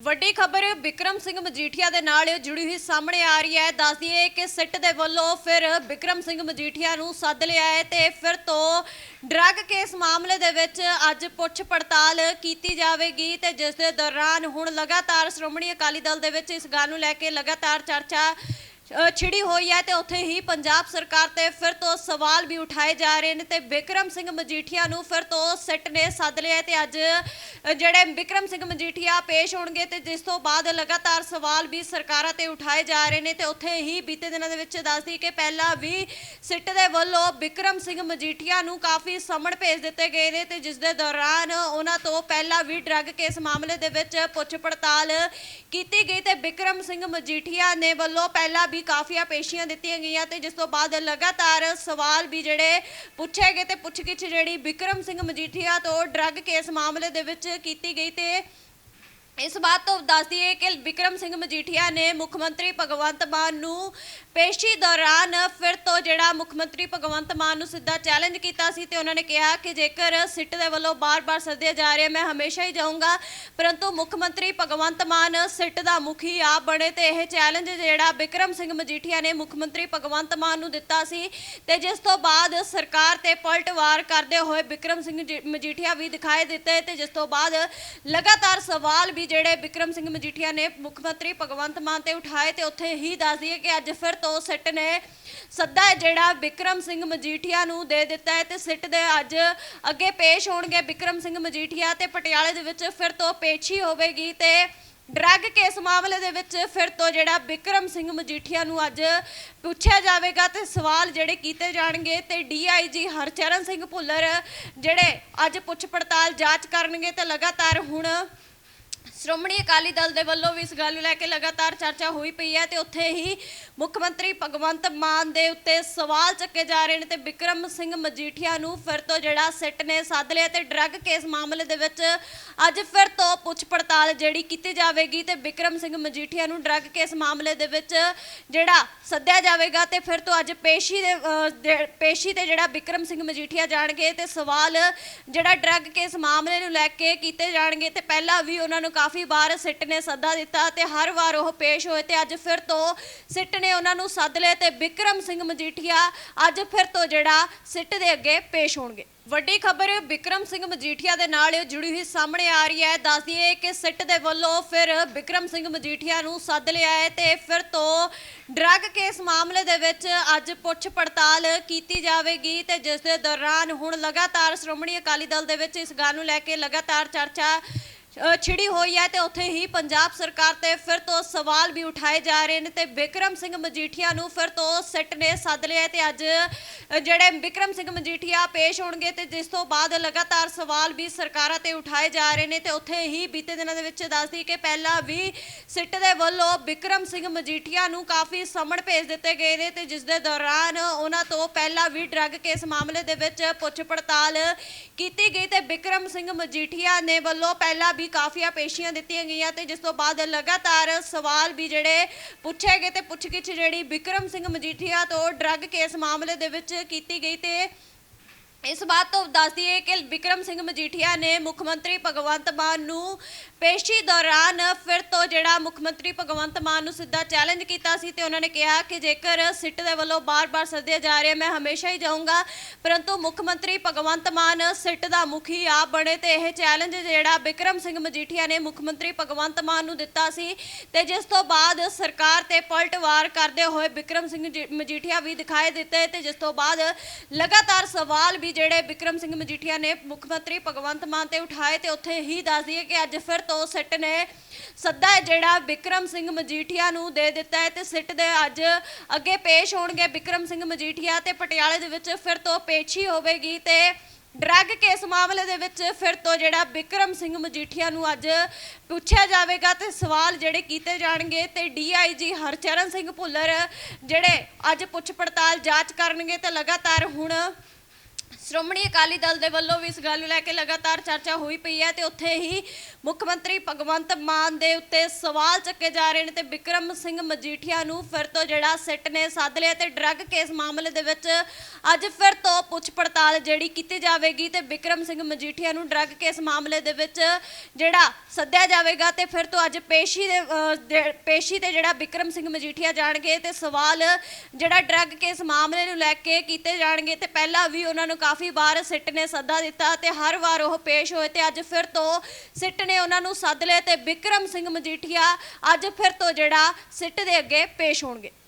ਵੱਡੀ ਖਬਰ ਵਿਕਰਮ ਸਿੰਘ ਮਜੀਠੀਆ ਦੇ ਨਾਲ ਜੁੜੀ ਹੋਈ ਸਾਹਮਣੇ ਆ ਰਹੀ ਹੈ। ਦੱਸ ਦਈਏ ਕਿ ਸਿੱਟ ਦੇ ਵੱਲੋਂ ਫਿਰ ਵਿਕਰਮ ਸਿੰਘ ਮਜੀਠੀਆ ਨੂੰ ਸੱਦ ਲਿਆ ਹੈ ਤੇ ਫਿਰ ਤੋਂ ਡਰੱਗ ਕੇਸ ਮਾਮਲੇ ਦੇ ਵਿੱਚ ਅੱਜ ਪੁੱਛ ਪੜਤਾਲ ਕੀਤੀ ਜਾਵੇਗੀ ਤੇ ਜਿਸ ਦੇ ਦੌਰਾਨ ਹੁਣ ਲਗਾਤਾਰ ਸ਼੍ਰੋਮਣੀ ਅਕਾਲੀ ਦਲ ਦੇ ਵਿੱਚ ਇਸ ਗੱਲ ਨੂੰ ਲੈ ਕੇ ਲਗਾਤਾਰ ਚਰਚਾ ਛਿੜੀ ਹੋਈ ਹੈ ਤੇ ਉੱਥੇ ਹੀ ਪੰਜਾਬ ਸਰਕਾਰ ਤੇ ਫਿਰ ਤੋਂ ਸਵਾਲ ਵੀ ਉਠਾਏ ਜਾ ਰਹੇ ਨੇ ਤੇ ਵਿਕਰਮ ਸਿੰਘ ਮਜੀਠੀਆ ਨੂੰ ਫਿਰ ਤੋਂ ਸਿੱਟ ਨੇ ਸੱਦ ਲਿਆ ਹੈ ਤੇ ਅੱਜ ਜਿਹੜੇ ਵਿਕਰਮ ਸਿੰਘ ਮਜੀਠੀਆ ਪੇਸ਼ ਹੋਣਗੇ ਤੇ ਜਿਸ ਤੋਂ ਬਾਅਦ ਲਗਾਤਾਰ ਸਵਾਲ ਵੀ ਸਰਕਾਰਾਂ ਤੇ ਉਠਾਏ ਜਾ ਰਹੇ ਨੇ ਤੇ ਉੱਥੇ ਹੀ ਬੀਤੇ ਦਿਨਾਂ ਦੇ ਵਿੱਚ ਦੱਸਦੀ ਕਿ ਪਹਿਲਾਂ ਵੀ ਸਿੱਟ ਦੇ ਵੱਲੋਂ ਵਿਕਰਮ ਸਿੰਘ ਮਜੀਠੀਆ ਨੂੰ ਕਾਫੀ ਸਮਣ ਭੇਜ ਦਿੱਤੇ ਗਏ ਨੇ ਤੇ ਜਿਸ ਦੇ ਦੌਰਾਨ ਉਹਨਾਂ ਤੋਂ ਪਹਿਲਾਂ ਵੀ ਡਰੱਗ ਕੇਸ ਮਾਮਲੇ ਦੇ ਵਿੱਚ ਪੁੱਛ ਪੜਤਾਲ ਕੀਤੀ ਗਈ ਤੇ ਵਿਕਰਮ ਸਿੰਘ ਮਜੀਠੀਆ ਨੇ ਵੱਲੋਂ ਪਹਿਲਾਂ ਵੀ ਕਾਫੀਆਂ ਪੇਸ਼ੀਆਂ ਦਿੱਤੀਆਂ ਗਈਆਂ ਤੇ ਜਿਸ ਤੋਂ ਬਾਅਦ ਲਗਾਤਾਰ ਸਵਾਲ ਵੀ ਜਿਹੜੇ ਪੁੱਛੇ ਗਏ ਤੇ ਪੁੱਛਗਿੱਛ ਜਿਹੜੀ ਵਿਕਰਮ ਸਿੰਘ ਮਜੀਠੀਆ ਤੋਂ ਡਰੱਗ ਕੇਸ ਮਾਮਲੇ ਦੇ ਵਿੱਚ ਕੀਤੀ ਗਈ ਤੇ ਇਸ ਬਾਤ ਤੋਂ ਦੱਸਦੀ ਹੈ ਕਿ ਵਿਕਰਮ ਸਿੰਘ ਮਜੀਠੀਆ ਨੇ ਮੁੱਖ ਮੰਤਰੀ ਭਗਵੰਤ ਮਾਨ ਨੂੰ ਪੇਸ਼ੀ ਦੌਰਾਨ ਫਿਰ ਤੋਂ ਜਿਹੜਾ ਮੁੱਖ ਮੰਤਰੀ ਭਗਵੰਤ ਮਾਨ ਨੂੰ ਸਿੱਧਾ ਚੈਲੰਜ ਕੀਤਾ ਸੀ ਤੇ ਉਹਨਾਂ ਨੇ ਕਿਹਾ ਕਿ ਜੇਕਰ ਸਿੱਟ ਦੇ ਵੱਲੋਂ ਬਾਰ-ਬਾਰ ਸੱਦੇ ਜਾ ਰਹੇ, ਮੈਂ ਹਮੇਸ਼ਾ ਹੀ ਜਾਊਂਗਾ। ਪਰੰਤੂ ਮੁੱਖ ਮੰਤਰੀ ਭਗਵੰਤ ਮਾਨ ਸਿੱਟ ਦਾ ਮੁਖੀ ਆਪ ਬਣੇ ਤੇ ਇਹ ਚੈਲੰਜ ਜਿਹੜਾ ਵਿਕਰਮ ਸਿੰਘ ਮਜੀਠੀਆ ਨੇ ਮੁੱਖ ਮੰਤਰੀ ਭਗਵੰਤ ਮਾਨ ਨੂੰ ਦਿੱਤਾ ਸੀ ਤੇ ਜਿਸ ਤੋਂ ਬਾਅਦ ਸਰਕਾਰ ਤੇ ਪਲਟਵਾਰ ਕਰਦੇ ਹੋਏ ਵਿਕਰਮ ਸਿੰਘ ਜੀ- ਮਜੀਠੀਆ ਵੀ ਦਿਖਾਈ ਦਿੱਤੇ ਤੇ ਜਿਸ ਤੋਂ ਬਾਅਦ ਲਗਾਤਾਰ ਸਵਾਲ ਵੀ ਜਿਹੜੇ ਵਿਕਰਮ ਸਿੰਘ ਮਜੀਠੀਆ ਨੇ ਮੁੱਖ ਮੰਤਰੀ ਭਗਵੰਤ ਮਾਨ ਤੇ ਉਠਾਏ ਤੇ ਉੱਥੇ ਹੀ ਦੱਸ ਦਈਏ ਕਿ ਅੱਜ ਫਿਰ ਤੋਂ ਸਿੱਟ ਨੇ ਸੱਦਾ ਜਿਹੜਾ ਵਿਕਰਮ ਸਿੰਘ ਮਜੀਠੀਆ ਨੂੰ ਦੇ ਦਿੱਤਾ ਹੈ ਤੇ ਸਿੱਟ ਦੇ ਅੱਜ ਅੱਗੇ ਪੇਸ਼ ਹੋਣਗੇ ਵਿਕਰਮ ਸਿੰਘ ਮਜੀਠੀਆ ਤੇ ਪਟਿਆਲੇ ਦੇ ਵਿੱਚ ਫਿਰ ਤੋਂ ਪੇਸ਼ੀ ਹੋਵੇਗੀ ਤੇ ਡਰੱਗ ਕੇਸ ਮਾਮਲੇ ਦੇ ਵਿੱਚ ਫਿਰ ਤੋਂ ਜਿਹੜਾ ਵਿਕਰਮ ਸਿੰਘ ਮਜੀਠੀਆ ਨੂੰ ਅੱਜ ਪੁੱਛਿਆ ਜਾਵੇਗਾ ਤੇ ਸਵਾਲ ਜਿਹੜੇ ਕੀਤੇ ਜਾਣਗੇ ਤੇ ਡੀਆਈਜੀ ਹਰਚਰਨ ਸਿੰਘ ਭੁੱਲਰ ਜਿਹੜੇ ਅੱਜ ਪੁੱਛ ਪੜਤਾਲ ਜਾਂਚ ਕਰਨਗੇ ਤੇ ਲਗਾਤਾਰ ਹੁਣ ਸ਼੍ਰੋਮਣੀ ਅਕਾਲੀ ਦਲ ਦੇ ਵੱਲੋਂ ਵੀ ਇਸ ਗੱਲ ਨੂੰ ਲੈ ਕੇ ਲਗਾਤਾਰ ਚਰਚਾ ਹੋਈ ਪਈ ਹੈ ਤੇ ਉੱਥੇ ਹੀ ਮੁੱਖ ਮੰਤਰੀ ਭਗਵੰਤ ਮਾਨ ਦੇ ਉੱਤੇ ਸਵਾਲ ਚੱਕੇ ਜਾ ਰਹੇ ਨੇ ਤੇ ਵਿਕਰਮ ਸਿੰਘ ਮਜੀਠੀਆ ਨੂੰ ਫਿਰ ਤੋਂ ਜਿਹੜਾ ਸਿੱਟ ਨੇ ਸੱਦ ਲਿਆ ਤੇ ਡਰੱਗ ਕੇਸ ਮਾਮਲੇ ਦੇ ਵਿੱਚ ਅੱਜ ਫਿਰ ਤੋਂ ਪੁੱਛ ਪੜਤਾਲ ਜਿਹੜੀ ਕੀਤੀ ਜਾਵੇਗੀ ਤੇ ਵਿਕਰਮ ਸਿੰਘ ਮਜੀਠੀਆ ਨੂੰ ਡਰੱਗ ਕੇਸ ਮਾਮਲੇ ਦੇ ਵਿੱਚ ਜਿਹੜਾ ਸੱਦਿਆ ਜਾਵੇਗਾ ਤੇ ਫਿਰ ਤੋਂ ਅੱਜ ਪੇਸ਼ੀ ਦੇ ਅ, ਪੇਸ਼ੀ ਤੇ ਜਿਹੜਾ ਵਿਕਰਮ ਸਿੰਘ ਮਜੀਠੀਆ ਜਾਣਗੇ ਤੇ ਸਵਾਲ ਜਿਹੜਾ ਡਰੱਗ ਕੇਸ ਮਾਮਲੇ ਨੂੰ ਲੈ ਕੇ ਕੀਤੇ ਜਾਣਗੇ ਤੇ ਪਹਿਲਾਂ ਵੀ ਉਹਨਾਂ ਨੂੰ ਕਾਫੀ ਵਾਰ ਸਿੱਟ ਨੇ ਸੱਦਾ ਦਿੱਤਾ ਤੇ ਹਰ ਵਾਰ ਉਹ ਪੇਸ਼ ਹੋਏ ਤੇ ਅੱਜ ਫਿਰ ਤੋਂ ਸਿੱਟ ਨੇ ਉਹਨਾਂ ਨੂੰ ਸੱਦ ਲਿਆ ਤੇ ਵਿਕਰਮ ਸਿੰਘ ਮਜੀਠੀਆ ਅੱਜ ਫਿਰ ਤੋਂ ਜਿਹੜਾ ਸਿੱਟ ਦੇ ਅੱਗੇ ਪੇਸ਼ ਹੋਣਗੇ। ਵੱਡੀ ਖਬਰ ਵਿਕਰਮ ਸਿੰਘ ਮਜੀਠੀਆ ਦੇ ਨਾਲ ਜੁੜੀ ਹੋਈ ਸਾਹਮਣੇ ਆ ਰਹੀ ਹੈ। ਦੱਸ ਦਈਏ ਕਿ ਸਿੱਟ ਦੇ ਵੱਲੋਂ ਫਿਰ ਵਿਕਰਮ ਸਿੰਘ ਮਜੀਠੀਆ ਨੂੰ ਸੱਦ ਲਿਆ ਹੈ ਤੇ ਫਿਰ ਤੋਂ ਡਰੱਗ ਕੇਸ ਮਾਮਲੇ ਦੇ ਵਿੱਚ ਅੱਜ ਪੁੱਛ ਪੜਤਾਲ ਕੀਤੀ ਜਾਵੇਗੀ ਤੇ ਜਿਸ ਦੇ ਦੌਰਾਨ ਹੁਣ ਲਗਾਤਾਰ ਸ਼੍ਰੋਮਣੀ ਅਕਾਲੀ ਦਲ ਦੇ ਵਿੱਚ ਇਸ ਗੱਲ ਨੂੰ ਲੈ ਕੇ ਲਗਾਤਾਰ ਚਰਚਾ ਛਿੜੀ ਹੋਈ ਹੈ ਤੇ ਉੱਥੇ ਹੀ ਪੰਜਾਬ ਸਰਕਾਰ ਤੇ ਫਿਰ ਤੋਂ ਸਵਾਲ ਵੀ ਉਠਾਏ ਜਾ ਰਹੇ ਨੇ ਤੇ ਵਿਕਰਮ ਸਿੰਘ ਮਜੀਠੀਆ ਨੂੰ ਫਿਰ ਤੋਂ ਸਿੱਟ ਨੇ ਸੱਦ ਲਿਆ ਹੈ ਤੇ ਅੱਜ ਜਿਹੜੇ ਵਿਕਰਮ ਸਿੰਘ ਮਜੀਠੀਆ ਪੇਸ਼ ਹੋਣਗੇ ਤੇ ਜਿਸ ਤੋਂ ਬਾਅਦ ਲਗਾਤਾਰ ਸਵਾਲ ਵੀ ਸਰਕਾਰਾਂ ਤੇ ਉਠਾਏ ਜਾ ਰਹੇ ਨੇ ਤੇ ਉੱਥੇ ਹੀ ਬੀਤੇ ਦਿਨਾਂ ਦੇ ਵਿੱਚ ਦੱਸਦੀ ਕਿ ਪਹਿਲਾਂ ਵੀ ਸਿੱਟ ਦੇ ਵੱਲੋਂ ਵਿਕਰਮ ਸਿੰਘ ਮਜੀਠੀਆ ਨੂੰ ਕਾਫੀ ਸਮਣ ਭੇਜ ਦਿੱਤੇ ਗਏ ਨੇ ਤੇ ਜਿਸ ਦੇ ਦੌਰਾਨ ਉਹਨਾਂ ਤੋਂ ਪਹਿਲਾਂ ਵੀ ਡਰੱਗ ਕੇਸ ਮਾਮਲੇ ਦੇ ਵਿੱਚ ਪੁੱਛ ਪੜਤਾਲ ਕੀਤੀ ਗਈ ਤੇ ਵਿਕਰਮ ਸਿੰਘ ਮਜੀਠੀਆ ਨੇ ਵੱਲੋਂ ਪਹਿਲਾਂ ਵੀ ਕਾਫੀਆਂ ਪੇਸ਼ੀਆਂ ਦਿੱਤੀਆਂ ਗਈਆਂ ਤੇ ਜਿਸ ਤੋਂ ਬਾਅਦ ਲਗਾਤਾਰ ਸਵਾਲ ਵੀ ਜਿਹੜੇ ਪੁੱਛੇ ਗਏ ਤੇ ਪੁੱਛਗਿੱਛ ਜਿਹੜੀ ਵਿਕਰਮ ਸਿੰਘ ਮਜੀਠੀਆ ਤੋਂ ਡਰੱਗ ਕੇਸ ਮਾਮਲੇ ਦੇ ਵਿੱਚ ਕੀਤੀ ਗਈ ਤੇ ਇਸ ਬਾਤ ਤੋਂ ਦੱਸਦੀ ਹੈ ਕਿ ਵਿਕਰਮ ਸਿੰਘ ਮਜੀਠੀਆ ਨੇ ਮੁੱਖ ਮੰਤਰੀ ਭਗਵੰਤ ਮਾਨ ਨੂੰ ਪੇਸ਼ੀ ਦੌਰਾਨ ਫਿਰ ਤੋਂ ਜਿਹੜਾ ਮੁੱਖ ਮੰਤਰੀ ਭਗਵੰਤ ਮਾਨ ਨੂੰ ਸਿੱਧਾ ਚੈਲੰਜ ਕੀਤਾ ਸੀ ਤੇ ਉਹਨਾਂ ਨੇ ਕਿਹਾ ਕਿ ਜੇਕਰ ਸਿੱਟ ਦੇ ਵੱਲੋਂ ਬਾਰ-ਬਾਰ ਸੱਦਿਆ ਜਾ ਰਿਹਾ, ਮੈਂ ਹਮੇਸ਼ਾ ਹੀ ਜਾਊਂਗਾ। ਪਰੰਤੂ ਮੁੱਖ ਮੰਤਰੀ ਭਗਵੰਤ ਮਾਨ ਸਿੱਟ ਦਾ ਮੁਖੀ ਆਪ ਬਣੇ ਤੇ ਇਹ ਚੈਲੰਜ ਜਿਹੜਾ ਵਿਕਰਮ ਸਿੰਘ ਮਜੀਠੀਆ ਨੇ ਮੁੱਖ ਮੰਤਰੀ ਭਗਵੰਤ ਮਾਨ ਨੂੰ ਦਿੱਤਾ ਸੀ ਤੇ ਜਿਸ ਤੋਂ ਬਾਅਦ ਸਰਕਾਰ ਤੇ ਪਲਟਵਾਰ ਕਰਦੇ ਹੋਏ ਵਿਕਰਮ ਸਿੰਘ ਜੀ- ਮਜੀਠੀਆ ਵੀ ਦਿਖਾਈ ਦਿੱਤੇ ਤੇ ਜਿਸ ਤੋਂ ਬਾਅਦ ਲਗਾਤਾਰ ਸਵਾਲ ਵੀ ਜਿਹੜੇ ਵਿਕਰਮ ਸਿੰਘ ਮਜੀਠੀਆ ਨੇ ਮੁੱਖ ਮੰਤਰੀ ਭਗਵੰਤ ਮਾਨ ਤੇ ਉਠਾਏ ਤੇ ਉੱਥੇ ਹੀ ਦੱਸ ਦਈਏ ਕਿ ਅੱਜ ਫਿਰ ਤੋਂ ਸਿੱਟ ਨੇ ਸੱਦਾ ਜਿਹੜਾ ਵਿਕਰਮ ਸਿੰਘ ਮਜੀਠੀਆ ਨੂੰ ਦੇ ਦਿੱਤਾ ਹੈ ਤੇ ਸਿੱਟ ਦੇ ਅੱਜ ਅੱਗੇ ਪੇਸ਼ ਹੋਣਗੇ ਵਿਕਰਮ ਸਿੰਘ ਮਜੀਠੀਆ ਤੇ ਪਟਿਆਲੇ ਦੇ ਵਿੱਚ ਫਿਰ ਤੋਂ ਪੇਸ਼ੀ ਹੋਵੇਗੀ ਤੇ ਡਰੱਗ ਕੇਸ ਮਾਮਲੇ ਦੇ ਵਿੱਚ ਫਿਰ ਤੋਂ ਜਿਹੜਾ ਵਿਕਰਮ ਸਿੰਘ ਮਜੀਠੀਆ ਨੂੰ ਅੱਜ ਪੁੱਛਿਆ ਜਾਵੇਗਾ ਤੇ ਸਵਾਲ ਜਿਹੜੇ ਕੀਤੇ ਜਾਣਗੇ ਤੇ ਡੀਆਈਜੀ ਹਰਚਰਨ ਸਿੰਘ ਭੁੱਲਰ ਜਿਹੜੇ ਅੱਜ ਪੁੱਛ ਪੜਤਾਲ ਜਾਂਚ ਕਰਨਗੇ ਤੇ ਲਗਾਤਾਰ ਹੁਣ ਸ਼੍ਰੋਮਣੀ ਅਕਾਲੀ ਦਲ ਦੇ ਵੱਲੋਂ ਵੀ ਇਸ ਗੱਲ ਨੂੰ ਲੈ ਕੇ ਲਗਾਤਾਰ ਚਰਚਾ ਹੋਈ ਪਈ ਹੈ ਤੇ ਉੱਥੇ ਹੀ ਮੁੱਖ ਮੰਤਰੀ ਭਗਵੰਤ ਮਾਨ ਦੇ ਉੱਤੇ ਸਵਾਲ ਚੱਕੇ ਜਾ ਰਹੇ ਨੇ ਤੇ ਵਿਕਰਮ ਸਿੰਘ ਮਜੀਠੀਆ ਨੂੰ ਫਿਰ ਤੋਂ ਜਿਹੜਾ ਸਿੱਟ ਨੇ ਸੱਦ ਲਿਆ ਤੇ ਡਰੱਗ ਕੇਸ ਮਾਮਲੇ ਦੇ ਵਿੱਚ ਅੱਜ ਫਿਰ ਤੋਂ ਪੁੱਛ ਪੜਤਾਲ ਜਿਹੜੀ ਕੀਤੀ ਜਾਵੇਗੀ ਤੇ ਵਿਕਰਮ ਸਿੰਘ ਮਜੀਠੀਆ ਨੂੰ ਡਰੱਗ ਕੇਸ ਮਾਮਲੇ ਦੇ ਵਿੱਚ ਜਿਹੜਾ ਸੱਦਿਆ ਜਾਵੇਗਾ ਤੇ ਫਿਰ ਤੋਂ ਅੱਜ ਪੇਸ਼ੀ ਦੇ ਅਹ, ਪੇਸ਼ੀ ਤੇ ਜਿਹੜਾ ਵਿਕਰਮ ਸਿੰਘ ਮਜੀਠੀਆ ਜਾਣਗੇ ਤੇ ਸਵਾਲ ਜਿਹੜਾ ਡਰੱਗ ਕੇਸ ਮਾਮਲੇ ਨੂੰ ਲੈ ਕੇ ਕੀਤੇ ਜਾਣਗੇ ਤੇ ਪਹਿਲਾਂ ਵੀ ਉਹਨਾਂ ਨੂੰ ਕਾਫੀ ਵਾਰ ਸਿੱਟ ਨੇ ਸੱਦਾ ਦਿੱਤਾ ਤੇ ਹਰ ਵਾਰ ਉਹ ਪੇਸ਼ ਹੋਏ ਤੇ ਅੱਜ ਫਿਰ ਤੋਂ ਸਿੱਟ ਨੇ ਉਹਨਾਂ ਨੂੰ ਸੱਦ ਲਿਆ ਤੇ ਵਿਕਰਮ ਸਿੰਘ ਮਜੀਠੀਆ ਅੱਜ ਫਿਰ ਤੋਂ ਜਿਹੜਾ ਸਿੱਟ ਦੇ ਅੱਗੇ ਪੇਸ਼ ਹੋਣਗੇ।